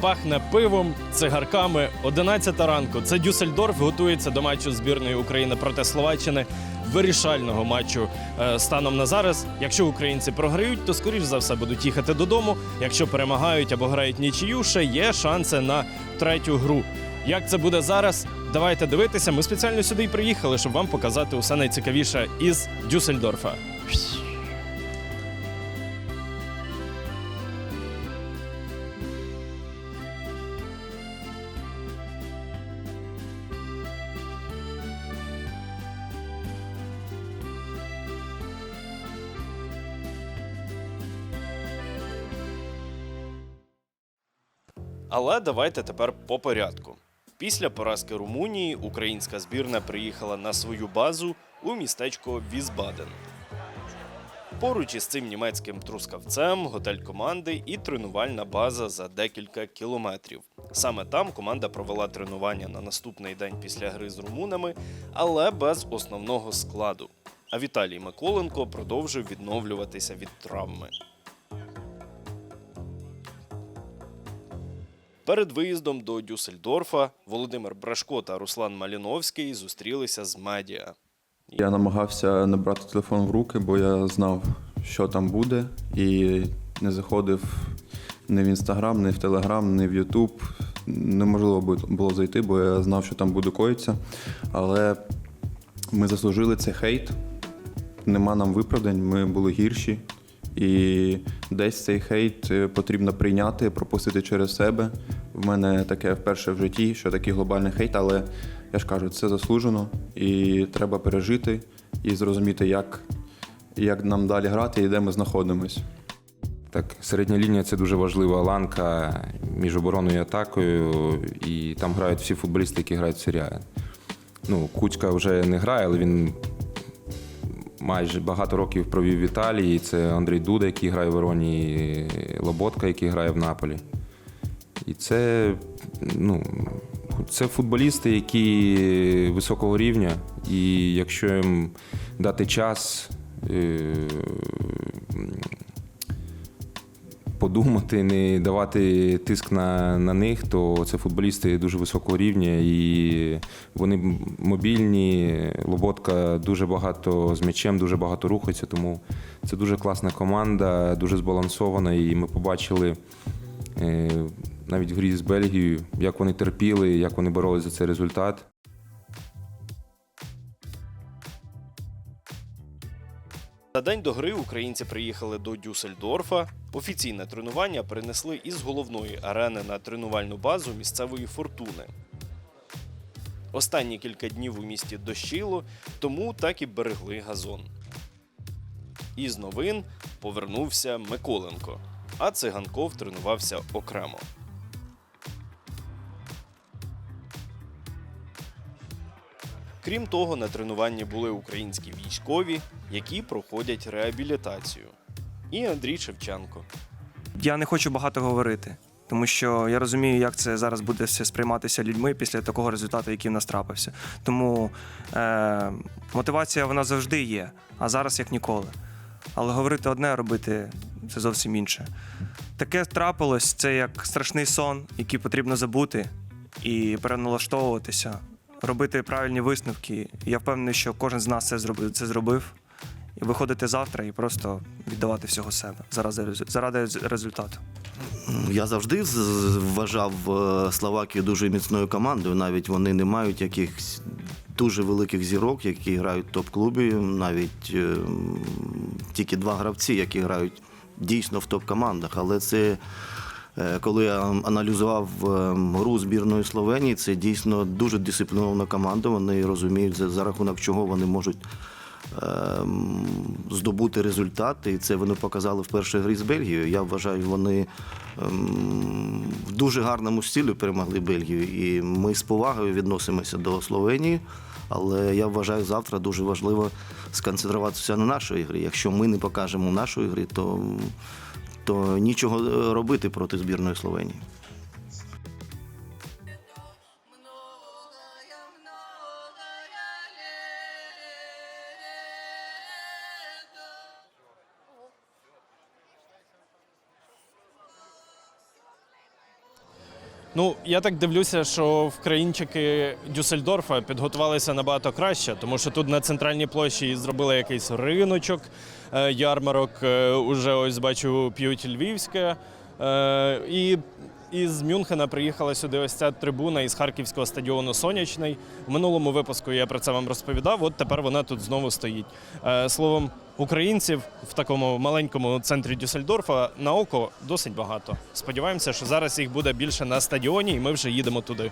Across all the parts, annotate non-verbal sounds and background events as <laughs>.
пахне пивом, цигарками. 11 ранку. Це Дюссельдорф готується до матчу збірної України проти Словаччини. Вирішального матчу е, станом на зараз. Якщо українці програють, то скоріш за все будуть їхати додому. Якщо перемагають або грають нічию, ще є шанси на третю гру. Як це буде зараз? Давайте дивитися. Ми спеціально сюди і приїхали, щоб вам показати усе найцікавіше із Дюссельдорфа. Але давайте тепер по порядку. Після поразки Румунії українська збірна приїхала на свою базу у містечко Візбаден. Поруч із цим німецьким трускавцем, готель команди і тренувальна база за декілька кілометрів. Саме там команда провела тренування на наступний день після гри з румунами, але без основного складу. А Віталій Миколенко продовжив відновлюватися від травми. Перед виїздом до Дюссельдорфа Володимир Брашко та Руслан Маліновський зустрілися з медіа. Я намагався не брати телефон в руки, бо я знав, що там буде, і не заходив ні в інстаграм, ні в Телеграм, ні в Ютуб. Неможливо було зайти, бо я знав, що там буде коїться. Але ми заслужили цей хейт. Нема нам виправдань, ми були гірші. І десь цей хейт е, потрібно прийняти, пропустити через себе. В мене таке вперше в житті, що такий глобальний хейт, але я ж кажу, це заслужено і треба пережити і зрозуміти, як, як нам далі грати і де ми знаходимось. Так, середня лінія це дуже важлива ланка між обороною і атакою, і там грають всі футболісти, які грають в серіалі. Ну, Кучка вже не грає, але він майже багато років провів в Італії. Це Андрій Дуда, який грає в Вероні, Лоботка, який грає в Наполі. І це, ну, це футболісти, які високого рівня, і якщо їм дати час. Подумати, не давати тиск на, на них, то це футболісти дуже високого рівня і вони мобільні. Лоботка дуже багато з м'ячем, дуже багато рухається, тому це дуже класна команда, дуже збалансована. І ми побачили е, навіть в грі з Бельгією, як вони терпіли, як вони боролися за цей результат. За день до гри українці приїхали до Дюссельдорфа. Офіційне тренування перенесли із головної арени на тренувальну базу місцевої фортуни. Останні кілька днів у місті дощило, тому так і берегли газон. Із новин повернувся Миколенко, а циганков тренувався окремо. Крім того, на тренуванні були українські військові, які проходять реабілітацію. І Андрій Шевченко. Я не хочу багато говорити, тому що я розумію, як це зараз буде все сприйматися людьми після такого результату, який в нас трапився. Тому е, мотивація вона завжди є, а зараз як ніколи. Але говорити одне, а робити це зовсім інше. Таке трапилось, це як страшний сон, який потрібно забути і переналаштовуватися, робити правильні висновки. Я впевнений, що кожен з нас це зробив. Це зробив. І виходити завтра і просто віддавати всього себе заради, заради результату. Я завжди вважав е, Словакію дуже міцною командою. Навіть вони не мають якихось дуже великих зірок, які грають в топ-клубі. Навіть е, тільки два гравці, які грають дійсно в топ-командах. Але це. Е, Коли я аналізував е, гру збірної Словенії, це дійсно дуже дисциплінована команда. Вони розуміють, за, рахунок чого вони можуть ем, здобути результати, і це вони показали в першій грі з Бельгією. Я вважаю, вони ем, в дуже гарному стилі перемогли Бельгію. І ми з повагою відносимося до Словенії. Але я вважаю, завтра дуже важливо сконцентруватися на нашій грі. Якщо ми не покажемо нашої гри, то, то нічого е, робити проти збірної Словенії. Ну, я так дивлюся, що вкраїнчики Дюссельдорфа підготувалися набагато краще, тому що тут на центральній площі зробили якийсь риночок, е, ярмарок. е, Уже ось бачу п'ють львівське. Е, І із Мюнхена приїхала сюди ось ця трибуна із харківського стадіону Сонячний. В минулому випуску я про це вам розповідав. От тепер вона тут знову стоїть. Е, Словом, українців в такому маленькому центрі Дюссельдорфа на око досить багато. Сподіваємося, що зараз їх буде більше на стадіоні, і ми вже їдемо туди.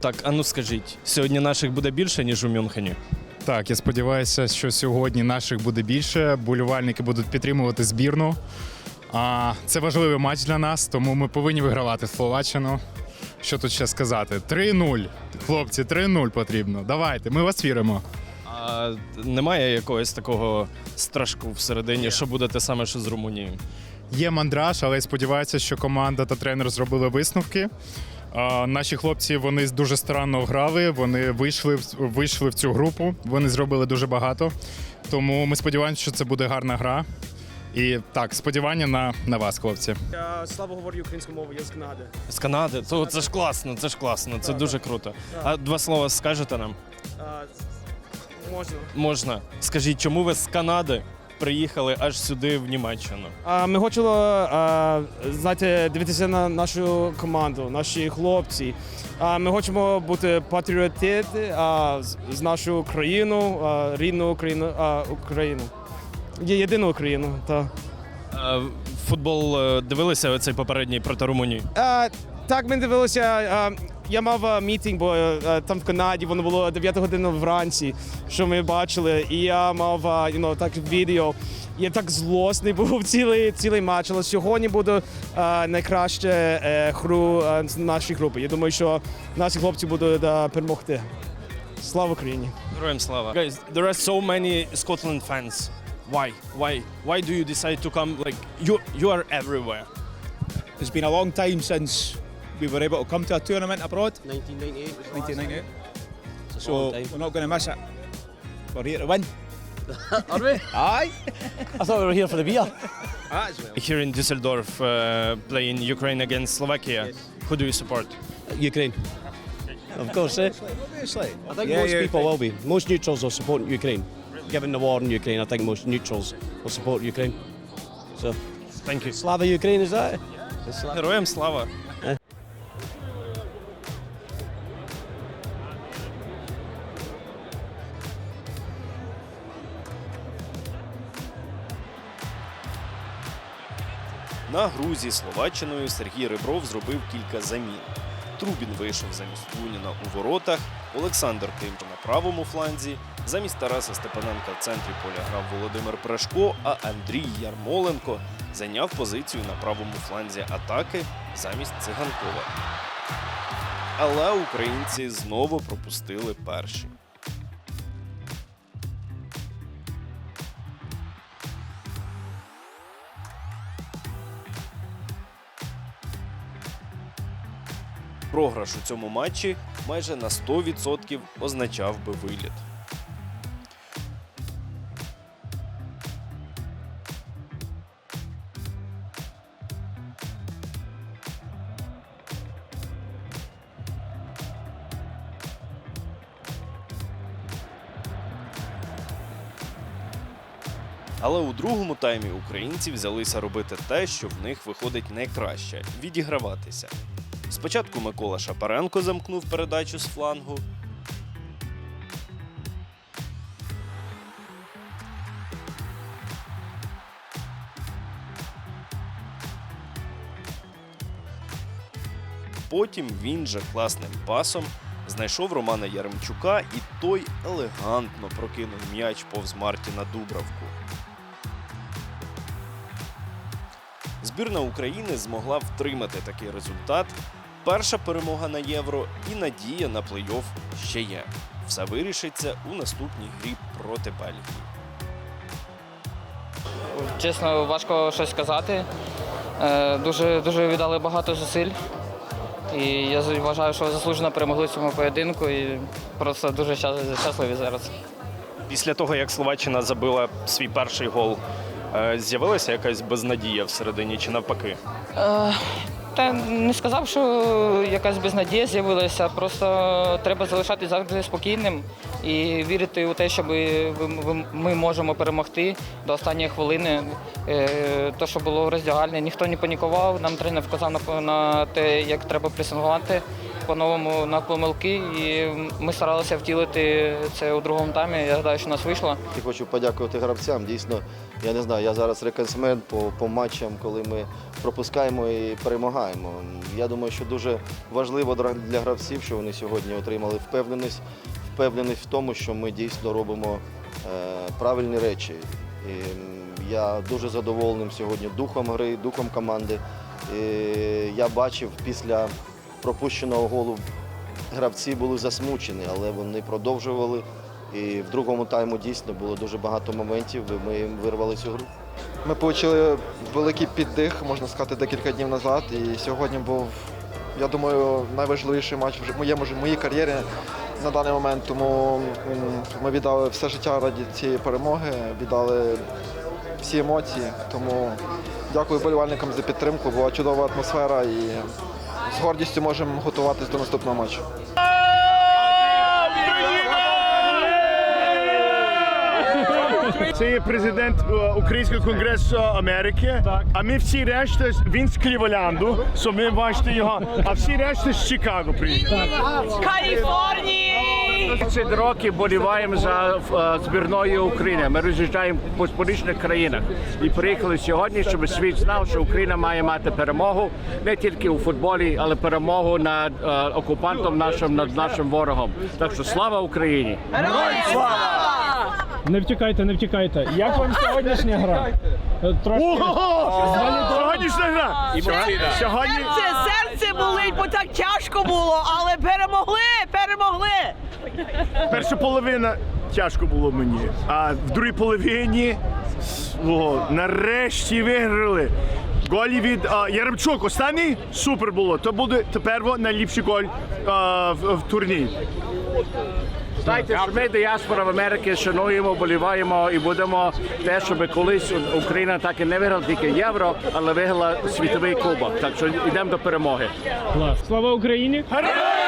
Так, а ну скажіть, сьогодні наших буде більше, ніж у Мюнхені? Так, я сподіваюся, що сьогодні наших буде більше. Болівальники будуть підтримувати збірну. А це важливий матч для нас, тому ми повинні вигравати Словаччину. Що тут ще сказати? 3-0. Хлопці, 3-0 потрібно. Давайте, ми вас віримо. А немає якогось такого страшку всередині, що буде те саме, що з Румунією? Є мандраж, але я сподіваюся, що команда та тренер зробили висновки. А, наші хлопці вони дуже старанно грали. Вони вийшли, в- вийшли в цю групу. Вони зробили дуже багато. Тому ми сподіваємося, що це буде гарна гра. І так, сподівання на, на вас, хлопці. Я слабо говорю українською мовою, я з Канади. З Канади? То це ж класно, це ж класно, це дуже круто. А два слова скажете нам? А, можна. Можна. Скажіть, чому ви з Канади приїхали аж сюди, в Німеччину? А, ми хочемо а, знаєте, дивитися на нашу команду, наші хлопці. А, ми хочемо бути патріотити з, з нашу країну, а, рідну Україну, а, Україну. Є єдину Україну. Та. Футбол е, дивилися оцей попередній проти Румунії? А, так, ми дивилися. А, я мав мітинг, бо а, там в Канаді воно було 9 година вранці, що ми бачили. І я мав а, you know, так відео. Я так злосний був <laughs> цілий, цілий матч, але сьогодні буде а, найкраще е, гру а, нашої групи. Я думаю, що наші хлопці будуть а, перемогти. Слава Україні! Героям слава. Guys, there are so many Scotland fans. Why? Why? Why do you decide to come? Like you, you are everywhere. It's been a long time since we were able to come to a tournament abroad. 1998 was the last 1998. time. It's a So we're not going to miss it. We're here to win. <laughs> Are we? Aye. I thought we were here for the beer. As well. Here in Düsseldorf, uh, playing Ukraine against Slovakia. Who do you support? Ukraine. Of course, eh? Obviously. I think Yeah, most yeah. people will be. Most neutrals will support Ukraine. Given the war in Ukraine, I think most neutrals will support Ukraine. So, Thank you. Slava Ukraine, is that? Героям слава. На гру зі Словаччиною Сергій Ребров зробив кілька замін. Трубін вийшов замість Луніна у воротах, Олександр Тимчо на правому фланзі. Замість Тараса Степаненка в центрі поля грав Володимир Прашко, а Андрій Ярмоленко зайняв позицію на правому фланзі атаки замість Циганкова. Але українці знову пропустили перші. Програш у цьому матчі майже на 100% означав би виліт. Але у другому таймі українці взялися робити те, що в них виходить найкраще відіграватися. Спочатку Микола Шапаренко замкнув передачу з флангу. Потім він же класним пасом знайшов Романа Яремчука, і той елегантно прокинув м'яч повз Мартіна Дубравку. Збірна України змогла втримати такий результат. Перша перемога на євро і надія на плей-офф ще є. Все вирішиться у наступній грі проти Бельгії. Чесно, важко щось сказати. Е, Дуже, дуже віддали багато зусиль. І я вважаю, що заслужено перемогли в цьому поєдинку і просто дуже щасливі зараз. Після того, як Словаччина забила свій перший гол, З'явилася якась безнадія всередині чи навпаки? Е, Та не сказав, що якась безнадія з'явилася. Просто треба залишатися завжди спокійним і вірити у те, що ми, ми можемо перемогти до останньої хвилини. Е, То, що було в роздягальні, ніхто не панікував. Нам тренер вказав на те, як треба пресингувати по-новому на помилки. І ми старалися втілити це у другому таймі. Я гадаю, що у нас вийшло. І хочу подякувати гравцям. Дійсно, я не знаю, я зараз реконсмент по, по матчам, коли ми пропускаємо і перемагаємо. Я думаю, що дуже важливо для гравців, що вони сьогодні отримали впевненість, впевненість в тому, що ми дійсно робимо е, правильні речі. І я дуже задоволеним сьогодні духом гри, духом команди. І я бачив після пропущеного голу гравці були засмучені, але вони продовжували. І в другому тайму дійсно було дуже багато моментів. і Ми вирвали цю гру. Ми отримали великий піддих, можна сказати, декілька днів назад. І сьогодні був, я думаю, найважливіший матч в моєму в моїй кар'єрі на даний момент. Тому ми віддали все життя раді цієї перемоги, віддали всі емоції. Тому дякую болівальникам за підтримку. Була чудова атмосфера і з гордістю можемо готуватись до наступного матчу. Це є президент е, Українського конгресу Америки. А ми всі решта, він з Кліволянду, що ми бачите його, а всі решта з Чикаго приїхали. Каліфорнії! 30 років боліваємо за е, збірною України. Ми роз'їжджаємо по сполучених країнах і приїхали сьогодні, щоб світ знав, що Україна має мати перемогу не тільки у футболі, але перемогу над е, окупантом нашим, над нашим ворогом. Так що слава Україні! Не втікайте, не втікайте. Як вам сьогоднішня гра? Трошки... Ого! Сьогоднішня гра! Сьогодні Серце, серце болить, бо так тяжко було, але перемогли, перемогли. Перша половина тяжко було мені, а в другій половині о, нарешті виграли. Голі від а, Яремчук. Останній супер було. То буде тепер найліпший голь а, в, в турнірі. Знаєте, що ми діаспора в Америці шануємо, боліваємо і будемо те, щоб колись Україна так і не виграла тільки євро, але виграла світовий кубок. Так що йдемо до перемоги. Слава Україні! Героям